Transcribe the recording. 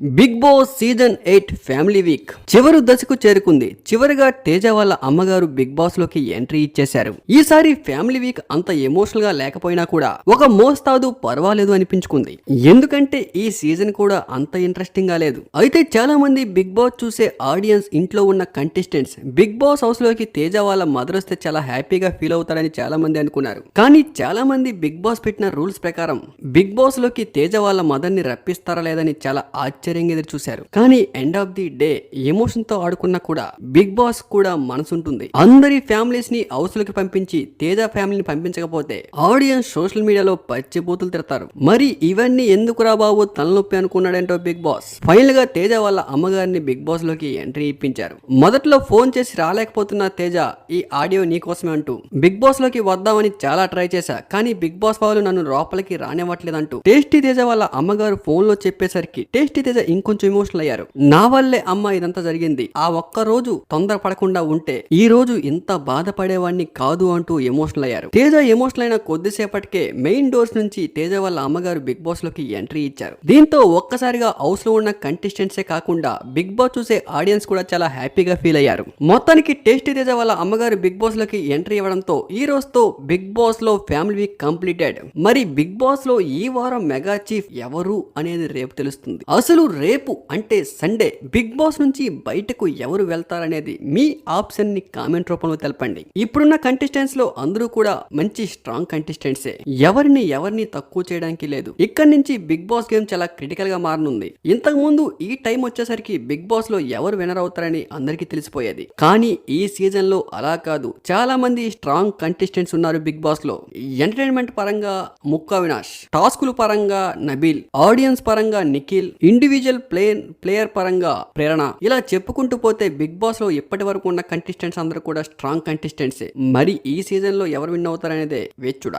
Bigg Boss season eight family week. చివరి దశకు చేరుకుంది. చివరిగా తేజ వాళ్ళ అమ్మగారు బిగ్ బాస్లోకి ఎంట్రీ ఇచ్చేశారు. ఈసారి ఫ్యామిలీ వీక్ అంత ఎమోషనల్గా లేకపోయినా కూడా ఒక మోస్తాదు పర్వాలేదు అనిపించుకుంది. ఎందుకంటే ఈ సీజన్ కూడా అంత ఇంట్రెస్టింగ్గా లేదు. అయితే చాలా మంది బిగ్ బాస్ చూసే ఆడియన్స్ ఇంట్లో ఉన్న కంటెస్టెంట్స్ బిగ్ బాస్ హౌస్లోకి తేజ వాళ్ళ మదర్ వస్తే చాలా హ్యాపీగా ఫీల్ అవుతారని చాలా మంది అనుకున్నారు. కానీ చాలా మంది బిగ్ బాస్ పెట్టిన రూల్స్ ప్రకారం బిగ్ బాస్లోకి తేజ వాళ్ళ మదర్ని రప్పిస్తారా లేదని చాలా ఆశ్చర్య ఆశ్చర్యంగా ఎదురు చూశారు. కానీ ఎండ్ ఆఫ్ ది డే ఎమోషన్తో ఆడుకున్నా కూడా బిగ్ బాస్ కూడా మనసుంటుంది. అందరి ఫ్యామిలీస్ని హౌస్లోకి పంపించి తేజ ఫ్యామిలీని పంపించకపోతే ఆడియన్స్ సోషల్ మీడియాలో పచ్చిపోతులు తిడతారు. మరి ఇవన్నీ ఎందుకు రాబాబు తలనొప్పి అనుకున్నాడంటో బిగ్ బాస్ ఫైనల్గా తేజ వాళ్ళ అమ్మగారిని బిగ్ బాస్లోకి ఎంట్రీ ఇప్పించారు. మొదట్లో ఫోన్ చేసి రాలేకపోతున్న తేజ ఈ ఆడియో నీకోసమే అంటూ బిగ్ బాస్లోకి వద్దామని చాలా ట్రై చేశా. కానీ బిగ్ బాస్ వాళ్ళు నన్ను లోపలికి రానివ్వట్లేదంటూ టేస్టీ తేజ వాళ్ళ అమ్మగారు ఫోన్లో చెప్పేసరికి టేస్టీ తేజ ఇంకొంచెం ఎమోషనల్ అయ్యారు. నా వల్లే అమ్మ ఇదంతా జరిగింది. ఆ ఒక్క రోజు తొందర పడకుండా ఉంటే ఈ రోజు ఇంత బాధపడేవాడిని కాదు అంటూ ఎమోషనల్ అయ్యారు. తేజ ఎమోషనల్ అయిన కొద్దిసేపటికే మెయిన్ డోర్స్ నుంచి తేజ వాళ్ళ అమ్మగారు బిగ్ బాస్లోకి ఎంట్రీ ఇచ్చారు. దీంతో ఒక్కసారిగా హౌస్లో ఉన్న కంటెస్టెంట్సే కాకుండా బిగ్ బాస్ చూసే ఆడియన్స్ కూడా చాలా హ్యాపీగా ఫీల్ అయ్యారు. మొత్తానికి టేస్టీ తేజ వాళ్ళ అమ్మగారు బిగ్ బాస్లోకి ఎంట్రీ ఇవ్వడంతో ఈ రోజుతో బిగ్ బాస్లో ఫ్యామిలీ వీక్ కంప్లీటెడ్ మరి బిగ్ బాస్లో ఈ వారం మెగా చీఫ్ ఎవరు అనేది రేపు తెలుస్తుంది. అసలు రేపు అంటే సండే బిగ్ బాస్ నుంచి బయటకు ఎవరు వెళ్తారనేది మీ ఆప్షన్ని కామెంట్ రూపంలో తెలపండి. ఇప్పుడున్న కంటెస్టెంట్స్లో అందరూ కూడా మంచి స్ట్రాంగ్ కంటెస్టెంట్సే ఎవరిని ఎవరిని తక్కువ చేయడానికి లేదు. ఇక్కడి నుంచి బిగ్ బాస్ గేమ్ చాలా క్రిటికల్గా మారనుంది. ఇంతకు ముందు ఈ టైం వచ్చేసరికి బిగ్ బాస్లో ఎవరు వినర్ అవుతారని అందరికీ తెలిసిపోయేది. కానీ ఈ సీజన్లో అలా కాదు. చాలా మంది స్ట్రాంగ్ కంటెస్టెంట్స్ ఉన్నారు బిగ్ బాస్లో. ఎంటర్టైన్మెంట్ పరంగా ముక్క వినాష్ టాస్కుల పరంగా నబీల్ ఆడియన్స్ పరంగా నిఖిల్ ఇండివిజువల్ ప్లే ప్లేయర్ పరంగా ప్రేరణ. ఇలా చెప్పుకుంటూ పోతే బిగ్ బాస్లో ఇప్పటి వరకు ఉన్న కంటెస్టెంట్స్ అందరూ కూడా స్ట్రాంగ్ కంటెస్టెంట్సే మరి ఈ సీజన్లో ఎవరు విన్ అవుతారనేదే వేచి